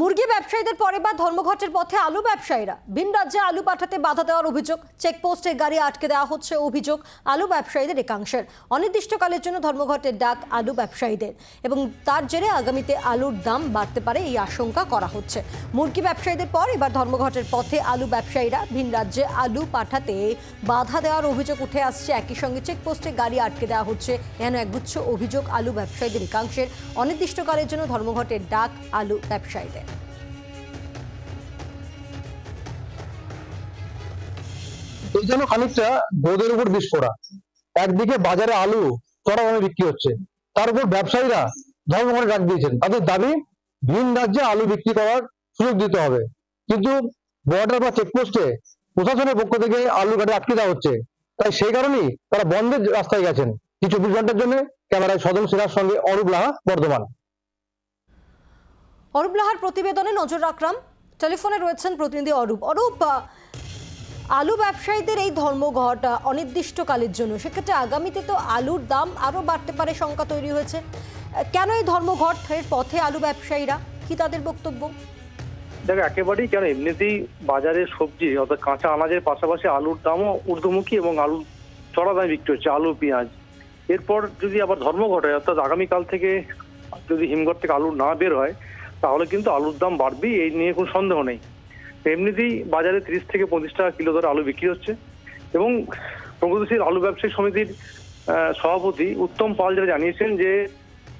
মুরগি ব্যবসায়ীদের পরে বা ধর্মঘটের পথে আলু ব্যবসায়ীরা ভিন রাজ্যে আলু পাঠাতে বাধা দেওয়ার অভিযোগ, চেকপোস্টে গাড়ি আটকে দেওয়া হচ্ছে অভিযোগ আলু ব্যবসায়ীদের একাংশের। অনির্দিষ্টকালের জন্য ধর্মঘটের ডাক আলু ব্যবসায়ীদের এবং তার জেরে আগামীতে আলুর দাম বাড়তে পারে এই আশঙ্কা করা হচ্ছে। মুরগি ব্যবসায়ীদের পর এবার ধর্মঘটের পথে আলু ব্যবসায়ীরা ভিন রাজ্যে আলু পাঠাতে বাধা দেওয়ার অভিযোগ উঠে আসছে। একই সঙ্গে চেকপোস্টে গাড়ি আটকে দেওয়া হচ্ছে এন একগুচ্ছ অভিযোগ আলু ব্যবসায়ীদের একাংশের। অনির্দিষ্টকালের জন্য ধর্মঘটের ডাক আলু ব্যবসায়ীদের। এই জন্য খানিকটা গোদের উপর বিষ পড়া। একদিকে বাজারে আলু চড়া দামে বিক্রি হচ্ছে। তার উপর ব্যবসায়ীরা ধর্মঘটে ডাক দিয়েছেন। তাদের দাবি, ভিন রাজ্যে আলু বিক্রি করার সুযোগ দিতে হবে। কিন্তু বর্ডার বা চেকপোস্টে প্রশাসনের পক্ষ থেকে আলু গাড়ি আটকে দেওয়া হচ্ছে। তাই সেই কারণেই তারা বন্ধের রাস্তায় গেছেন। এই চব্বিশ ঘণ্টার জন্য? ক্যামেরায় সদম সিরার সঙ্গে অরূপ লাহা, বর্ধমান। অরূপ লাহার প্রতিবেদনে নজর রাখলাম। টেলিফোনে রয়েছেন প্রতিনিধি অরূপ। অরূপ আলু ব্যবসায়ীদের এই ধর্মঘট অনির্দিষ্টকালের জন্য। সেক্ষেত্রে আগামীতে তো আলুর দাম আরও বাড়তে পারে, শঙ্কা তৈরি হয়েছে। কেন এই ধর্মঘটের পথে আলু ব্যবসায়ীরা? কি তাদের বক্তব্য? দেখো, একেবারেই কেন এমনিতেই বাজারে সবজি, অর্থাৎ কাঁচা আনাজের পাশাপাশি আলুর দামও ঊর্ধ্বমুখী এবং আলু চড়া দামে বিক্রি হচ্ছে, আলু, পেঁয়াজ। এরপর যদি আবার ধর্মঘট হয় অর্থাৎ আগামীকাল থেকে যদি হিমঘর থেকে আলু না বের হয়, তাহলে কিন্তু আলুর দাম বাড়বেই, এই নিয়ে কোনো সন্দেহ নেই। এমনিতেই বাজারে তিরিশ থেকে পঁচিশ টাকা কিলো দরে আলু বিক্রি হচ্ছে। এবং প্রগতিশীল আলু ব্যবসায়ী সমিতির সভাপতি উত্তম পাল যারা জানিয়েছেন যে,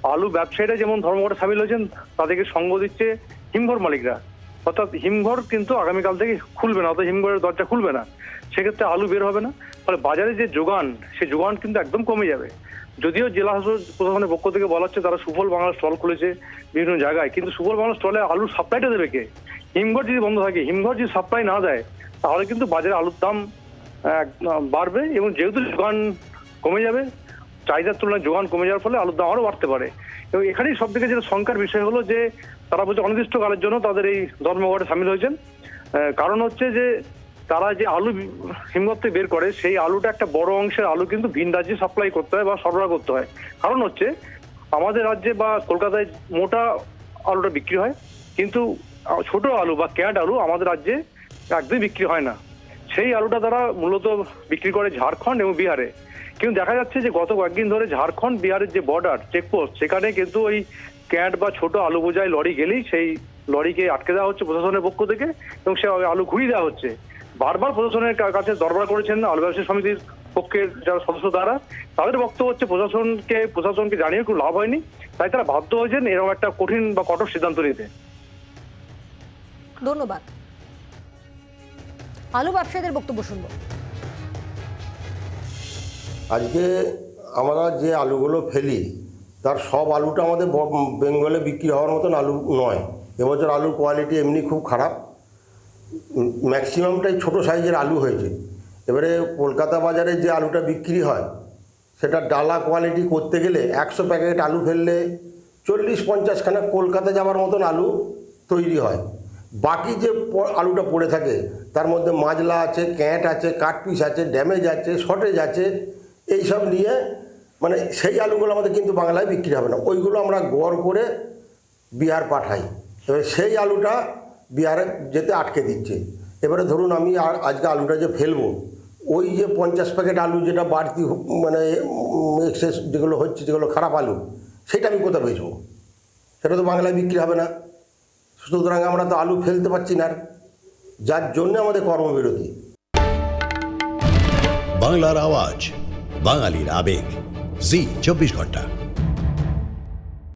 আলু ব্যবসায়ীরা যেমন ধর্মঘটে সামিল হয়েছেন, তাদেরকে সঙ্গ দিচ্ছে হিমঘর মালিকরা। অর্থাৎ হিমঘর কিন্তু আগামীকাল থেকে খুলবে না, অর্থাৎ হিমঘরের দরজা খুলবে না। সেক্ষেত্রে আলু বের হবে না। ফলে বাজারে যে যোগান, সে যোগান কিন্তু একদম কমে যাবে। যদিও জেলা প্রশাসনের পক্ষ থেকে বলা হচ্ছে, তারা সুফল বাংলা স্টল খুলেছে বিভিন্ন জায়গায়। কিন্তু সুফল বাংলা স্টলে আলুর সাপ্লাইটা দেবে কে? হিমঘর যদি বন্ধ থাকে, হিমঘর যদি সাপ্লাই না দেয় তাহলে কিন্তু বাজারে আলুর দাম বাড়বে এবং যেহেতু যোগান কমে যাবে, চাহিদার তুলনায় যোগান কমে যাওয়ার ফলে আলুর দাম আরও বাড়তে পারে। এবং এখানেই সব থেকে যেটা শঙ্কার বিষয় হলো যে, তারা বলছে অনির্দিষ্টকালের জন্য তাদের এই ধর্মঘটে সামিল হয়েছেন। কারণ হচ্ছে যে, তারা যে আলু হিমঘর বের করে, সেই আলুটা একটা বড় অংশের আলু কিন্তু ভিন রাজ্যে সাপ্লাই করতে হয় বা সরবরাহ করতে হয়। কারণ হচ্ছে, আমাদের রাজ্যে বা কলকাতায় মোটা আলুটা বিক্রি হয়, কিন্তু ছোট আলু বা ক্যাট আলু আমাদের রাজ্যে একদমই বিক্রি হয় না। সেই আলুটা তারা মূলত বিক্রি করে ঝাড়খণ্ড এবং বিহারে। কিন্তু দেখা যাচ্ছে যে গত কয়েকদিন ধরে ঝাড়খণ্ড বিহারের যে বর্ডার চেকপোস্ট সেখানে কিন্তু ওই ক্যাট বা ছোট আলু বোঝাই লরি গেলেই সেই লরিকে আটকে দেওয়া হচ্ছে প্রশাসনের পক্ষ থেকে এবং সে আলু ঘুরিয়ে দেওয়া হচ্ছে। বারবার প্রশাসনের কাছে দরবার করেছেন আলু ব্যবসায়ী সমিতির পক্ষের যারা সদস্য তারা তাদের বক্তব্য হচ্ছে প্রশাসনকে প্রশাসনকে জানিয়ে কোনো লাভ হয়নি। তাই তারা বাধ্য হয়েছেন এরকম একটা কঠিন বা কঠোর সিদ্ধান্ত নিতে। ধন্যবাদ। আলু ব্যবসায়ীদের বক্তব্য শুনব। আজকে আমরা যে আলুগুলো ফেলি, তার সব আলুটা আমাদের বেঙ্গলে বিক্রি হওয়ার মতন আলু নয়। এবছর আলুর কোয়ালিটি এমনি খুব খারাপ। ম্যাক্সিমামটাই ছোট সাইজের আলু হয়েছে। এবারে কলকাতা বাজারে যে আলুটা বিক্রি হয়, সেটা ডালা কোয়ালিটি করতে গেলে একশো প্যাকেট আলু ফেললে চল্লিশ পঞ্চাশখানা কলকাতা যাওয়ার মতন আলু তৈরি হয়। বাকি যে আলুটা পড়ে থাকে, তার মধ্যে মাজলা আছে, ক্যাঁট আছে, কাঠপিস আছে, ড্যামেজ আছে, শর্টেজ আছে, এইসব নিয়ে মানে সেই আলুগুলো আমাদের কিন্তু বাংলায় বিক্রি হবে না। ওইগুলো আমরা গড় করে বিহার পাঠাই। এবারে সেই আলুটা বিহারে যেতে আটকে দিচ্ছে। এবারে ধরুন আমি আজকে আলুটা যে ফেলব, ওই যে পঞ্চাশ প্যাকেট আলু যেটা বাড়তি মানে এক্সেস যেগুলো হচ্ছে, যেগুলো খারাপ আলু, সেটা আমি কোথায় বেচবো? সেটা তো বাংলায় বিক্রি হবে না। সুতরাং আমরা তো আলু ফেলতে পারছি না যার জন্য আমাদের কর্মবিরতি। বাংলার আওয়াজ, বাঙালির আবেগ। জি, চব্বিশ ঘণ্টা।